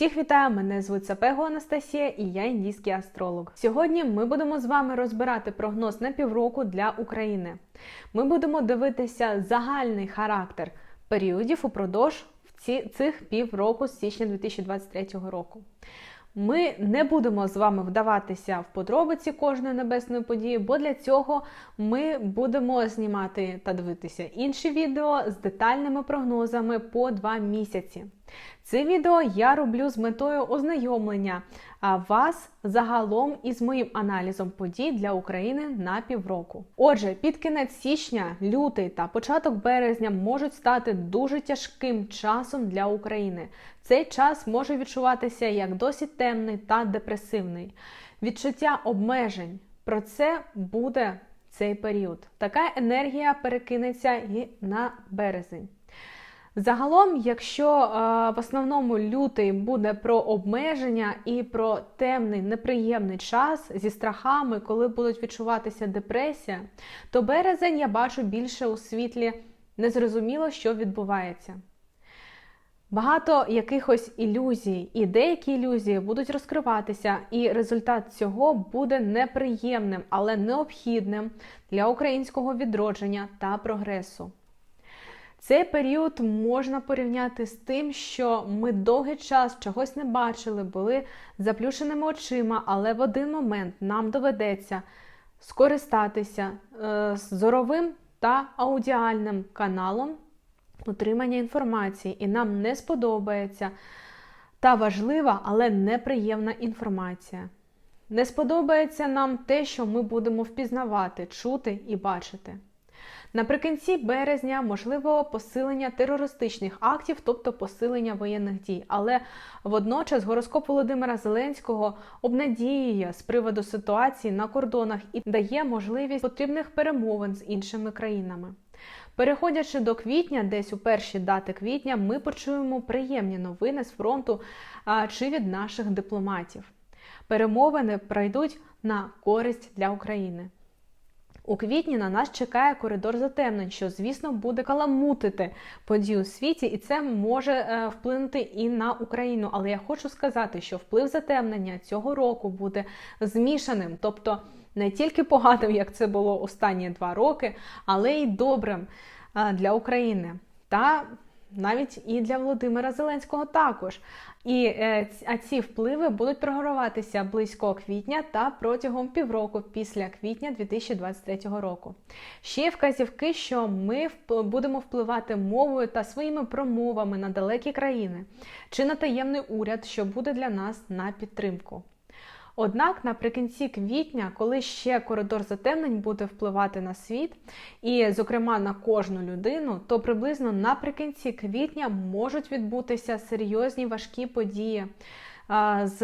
Всіх вітаю! Мене звуть Сапего Анастасія і я індійський астролог. Сьогодні ми будемо з вами розбирати прогноз на півроку для України. Ми будемо дивитися загальний характер періодів упродовж цих півроку з січня 2023 року. Ми не будемо з вами вдаватися в подробиці кожної небесної події, бо для цього ми будемо знімати та дивитися інші відео з детальними прогнозами по два місяці. Це відео я роблю з метою ознайомлення вас загалом із моїм аналізом подій для України на півроку. Отже, під кінець січня, лютий та початок березня можуть стати дуже тяжким часом для України. Цей час може відчуватися як досить темний та депресивний. Відчуття обмежень про це буде цей період. Така енергія перекинеться і на березень. Загалом, якщо е, в основному лютий буде про обмеження і про темний неприємний час зі страхами, коли будуть відчуватися депресія, то березень я бачу більше у світлі незрозуміло, що відбувається. Багато якихось ілюзій, і деякі ілюзії будуть розкриватися, і результат цього буде неприємним, але необхідним для українського відродження та прогресу. Цей період можна порівняти з тим, що ми довгий час чогось не бачили, були заплющеними очима, але в один момент нам доведеться скористатися е, зоровим та аудіальним каналом отримання інформації, і нам не сподобається та важлива, але неприємна інформація. Не сподобається нам те, що ми будемо впізнавати, чути і бачити. Наприкінці березня можливо посилення терористичних актів, тобто посилення воєнних дій. Але водночас гороскоп Володимира Зеленського обнадіює з приводу ситуації на кордонах і дає можливість потрібних перемовин з іншими країнами. Переходячи до квітня, десь у перші дати квітня, ми почуємо приємні новини з фронту а, чи від наших дипломатів. Перемовини пройдуть на користь для України. У квітні на нас чекає коридор затемнень, що, звісно, буде каламутити подію у світі, і це може е, вплинути і на Україну. Але я хочу сказати, що вплив затемнення цього року буде змішаним, тобто не тільки поганим, як це було останні два роки, але й добрим е, для України. Та навіть і для Володимира Зеленського також. І е, а ці впливи будуть програватися близько квітня та протягом півроку після квітня 2023 року. Ще вказівки, що ми будемо впливати мовою та своїми промовами на далекі країни чи на таємний уряд, що буде для нас на підтримку. Однак наприкінці квітня, коли ще коридор затемнень буде впливати на світ, і, зокрема, на кожну людину, то приблизно наприкінці квітня можуть відбутися серйозні важкі події з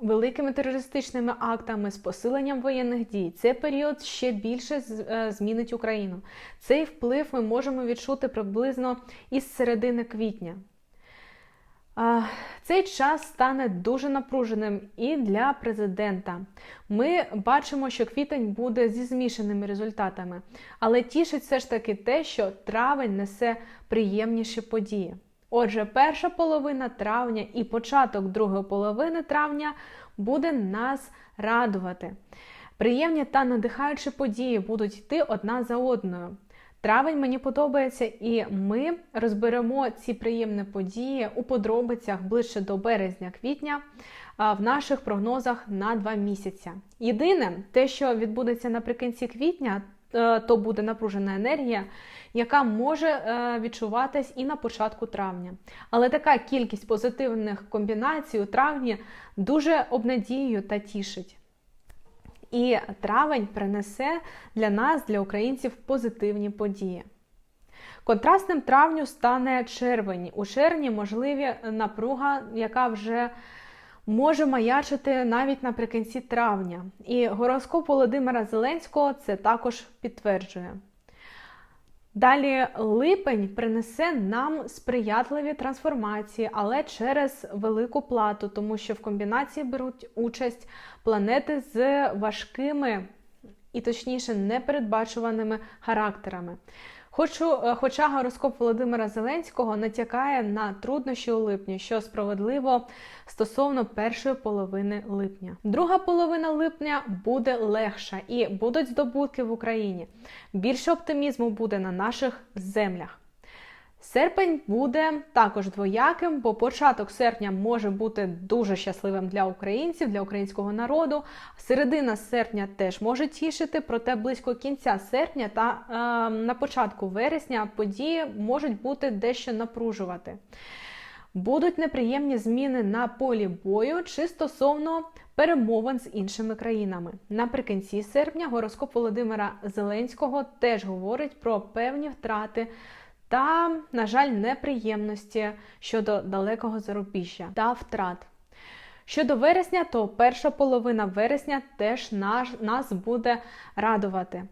великими терористичними актами, з посиленням воєнних дій. Цей період ще більше е, змінить Україну. Цей вплив ми можемо відчути приблизно із середини квітня. Цей час стане дуже напруженим і для президента. Ми бачимо, що квітень буде зі змішаними результатами, але тішить все ж таки те, що травень несе приємніші події. Отже, перша половина травня і початок другої половини травня буде нас радувати. Приємні та надихаючі події будуть йти одна за одною. Травень мені подобається, і ми розберемо ці приємні події у подробицях ближче до березня-квітня в наших прогнозах на два місяці. Єдине, те, що відбудеться наприкінці квітня, е, то буде напружена енергія, яка може е, відчуватись і на початку травня. Але така кількість позитивних комбінацій у травні дуже обнадіює та тішить. І травень принесе для нас, для українців, позитивні події. Контрастним травню стане червень. У червні можливі напруга, яка вже може маячити навіть наприкінці травня. І гороскоп Володимира Зеленського це також підтверджує. Далі липень принесе нам сприятливі трансформації, але через велику плату, тому що в комбінації беруть участь планети з важкими і, точніше, непередбачуваними характерами. Хочу, е, хоча гороскоп Володимира Зеленського натякає на труднощі у липні, що справедливо стосовно першої половини липня. Друга половина липня буде легша і будуть здобутки в Україні. Більше оптимізму буде на наших землях. Серпень буде також двояким, бо початок серпня може бути дуже щасливим для українців, для українського народу. Середина серпня теж може тішити, проте близько кінця серпня та е, на початку вересня події можуть бути дещо напружувати. Будуть неприємні зміни на полі бою чи стосовно перемовин з іншими країнами. Наприкінці серпня гороскоп Володимира Зеленського теж говорить про певні втрати та, на жаль, неприємності щодо далекого зарубіжжя та втрат. Щодо вересня, то перша половина вересня теж наш, нас буде радувати.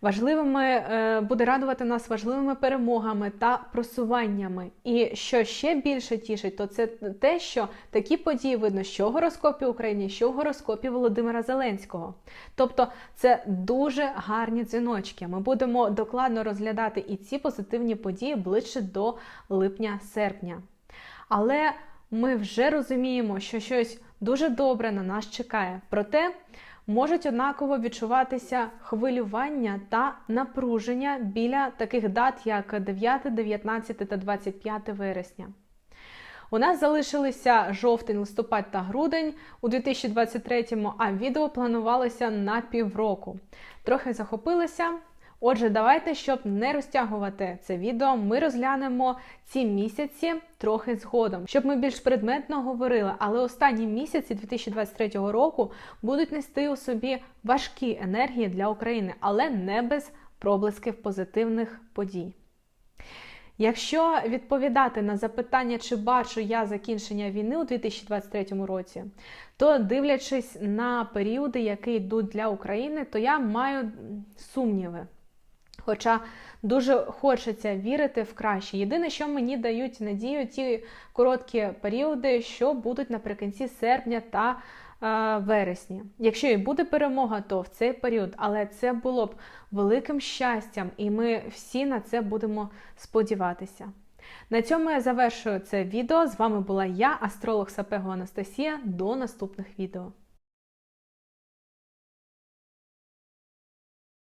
Важливими е, буде радувати нас важливими перемогами та просуваннями. І що ще більше тішить, то це те, що такі події видно, що в гороскопі України, що в гороскопі Володимира Зеленського. Тобто це дуже гарні дзвіночки. Ми будемо докладно розглядати і ці позитивні події ближче до липня-серпня. Але ми вже розуміємо, що щось дуже добре на нас чекає. Проте можуть однаково відчуватися хвилювання та напруження біля таких дат, як 9, 19 та 25 вересня. У нас залишилися жовтень, листопад та грудень у 2023-му, а відео планувалося на півроку. Трохи захопилися. Отже, давайте, щоб не розтягувати це відео, ми розглянемо ці місяці трохи згодом, щоб ми більш предметно говорили. Але останні місяці 2023 року будуть нести у собі важкі енергії для України, але не без проблисків позитивних подій. Якщо відповідати на запитання, чи бачу я закінчення війни у 2023 році, то дивлячись на періоди, які йдуть для України, то я маю сумніви. Хоча дуже хочеться вірити в краще. Єдине, що мені дають надію, ті короткі періоди, що будуть наприкінці серпня та е, вересня. Якщо і буде перемога, то в цей період, але це було б великим щастям, і ми всі на це будемо сподіватися. На цьому я завершую це відео. З вами була я, астролог Сапего Анастасія. До наступних відео.